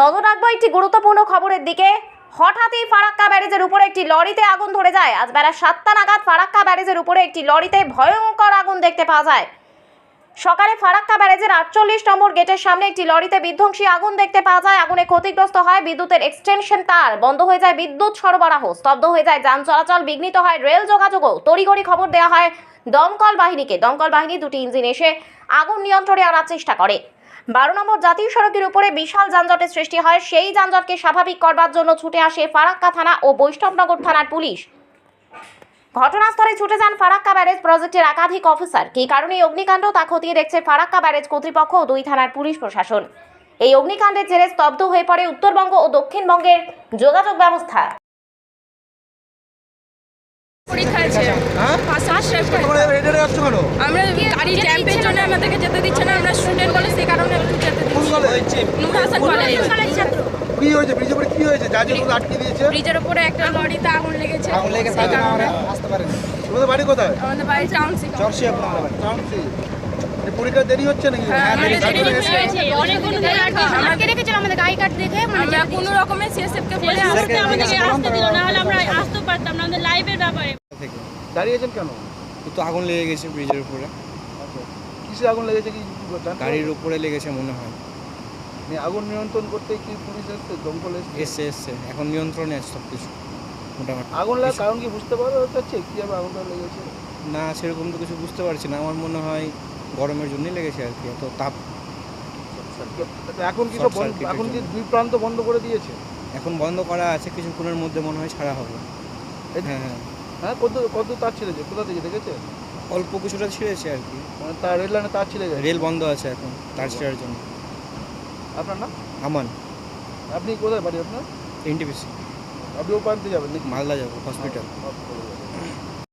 নজর রাখব একটি গুরুত্বপূর্ণ খবরের দিকে। হঠাৎই ফারাক্কা ব্যারেজের উপরে একটি লরিতে আগুন ধরে যায়। আজ বেলা সাতটা নাগাদ ফারাক্কা ব্যারেজের উপরে একটি লরিতে ভয়ঙ্কর আগুন দেখতে পাওয়া যায়। সকালে ফারাক্কা ব্যারেজের আটচল্লিশ নম্বর গেটের সামনে একটি লরিতে বিধ্বংসী আগুন দেখতে পাওয়া যায়। আগুনে ক্ষতিগ্রস্ত হয় বিদ্যুতের এক্সটেনশন তার। বন্ধ হয়ে যায় বিদ্যুৎ সরবরাহ। স্তব্ধ হয়ে যায় যান চলাচল। বিঘ্নিত হয় রেল যোগাযোগও। তড়িঘড়ি খবর দেওয়া হয় দমকল বাহিনীকে। দমকল বাহিনী দুটি ইঞ্জিন এসে আগুন নিয়ন্ত্রণে আনার চেষ্টা করে। বারো নম্বর জাতীয় সড়কের উপরে বিশাল যানজটের সৃষ্টি হয়। সেই যানজটকে স্বাভাবিক করবার জন্য ছুটে আসে ফারাক্কা থানা ও বৈষ্ণবনগর থানার পুলিশ। ঘটনাস্থলে ছুটে যান ফারাক্কা ব্যারেজ প্রজেক্টের একাধিক অফিসার। কী কারণে অগ্নিকাণ্ড? তা খতিয়ে দেখছে ফারাক্কা ব্যারেজ কর্তৃপক্ষ ও দুই থানার পুলিশ প্রশাসন। এই অগ্নিকাণ্ডের জেরে স্তব্ধ হয়ে পড়ে উত্তরবঙ্গ ও দক্ষিণবঙ্গের যোগাযোগ ব্যবস্থা। পরীক্ষা আছে। হ্যাঁ? আমরা গাড়ি জন্য আমাদেরকে যেতে নূর হাসান কলেজ কি হয়েছে? ব্রিজের উপরে কি হয়েছে? যা যেগুলো আটকে দিয়েছে? ব্রিজের উপরে একটা লরিতে আগুন লেগেছে। আগুন লেগে সেই কারণে আসতে পারেনি। তোমাদের বাড়ি কোথায়? আমাদের বাড়ি টাউনশিপ চরসি আপনার বাড়ি চামচি পরীক্ষা দেরি হচ্ছে নাকি? হ্যাঁ, দেরি দেরি হচ্ছে। হচ্ছে। অনেকগুলো গাড়ি আটকে আটকে রেখেছিল আমাদের গাড়ি কাট দেখে মানে কোনো রকমে সিএসএফ কে বলে আমাদেরকে আসতে দিল না হলে আমরা আসতেও পারতাম না। আমাদের লাইভের ব্যাপারে। দাঁড়িয়েছেন কেন? তো আগুন লেগে গেছে ব্রিজের উপরে। আচ্ছা। কিসে আগুন লেগেছে কি গাড়ির উপরে লেগেছে মনে হয়? আগুন নিয়ন্ত্রণ করতে কি পুলিশ এসছে? দমকল এসছে? এসছে এসছে। এখন নিয়ন্ত্রণে আছে সব কিছু মোটামুটি। আগুন লাগার কারণ কি বুঝতে পারা যাচ্ছে কীভাবে আগুনটা লেগেছে? না সেরকম তো কিছু বুঝতে পারছি না। আমার মনে হয় গরমের জন্যই লেগেছে আর কি এত তাপ। এখন কি এখন কি দুই প্রান্ত বন্ধ করে দিয়েছে? এখন বন্ধ করা আছে কিছুক্ষণের মধ্যে মনে হয় ছাড়া হবে। হ্যাঁ হ্যাঁ। হ্যাঁ কত কত তার ছিঁড়েছে? কোথা থেকে দেখেছে? অল্প কিছুটা ছিঁড়েছে আর কি। মানে তার রেল লাইনে তার ছিঁড়ে গেছে? রেল বন্ধ আছে এখন তার ছেড়ার জন্য। আপনার নাম? আমান। আপনি কোথায় বাড়ি আপনার? এনটিপিসি। আপনি ও প্রান্তে যাবেন নাকি? মালদা যাব হসপিটাল।